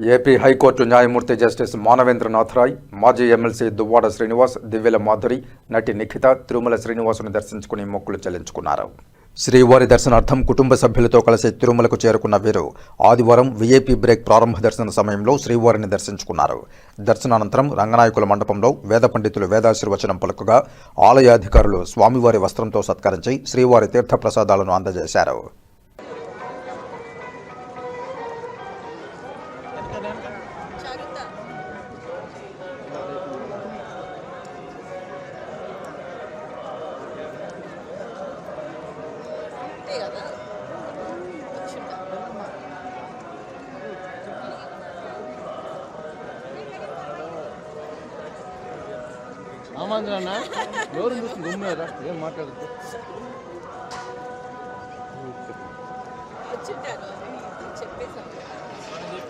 AP high court న్యాయమూర్తి justice Manavendranath Roy మాజీ MLC Duvvada Srinivas Divvala Madhuri నటి నిఖిత తిరుమల శ్రీనివాసుని దర్శించుకుని మొక్కులు చెల్లించుకున్నారు. శ్రీవారి దర్శనార్థం కుటుంబ సభ్యులతో కలిసి తిరుమలకు చేరుకున్న వీరు ఆదివారం వీఐపీ బ్రేక్ ప్రారంభ దర్శన సమయంలో శ్రీవారిని దర్శించుకున్నారు. దర్శనానంతరం రంగనాయకుల మండపంలో వేద పండితులు వేదాశీర్వచనం పలుకగా ఆలయాధికారులు స్వామివారి వస్త్రంతో సత్కరించి శ్రీవారి తీర్థప్రసాదాలను అందజేశారు. అంతే కదా ఆమాంధ్ర అన్న ఎవరు చూస్తుంది గుమ్మేరా ఏం మాట్లాడుతుంది చెప్పేసాను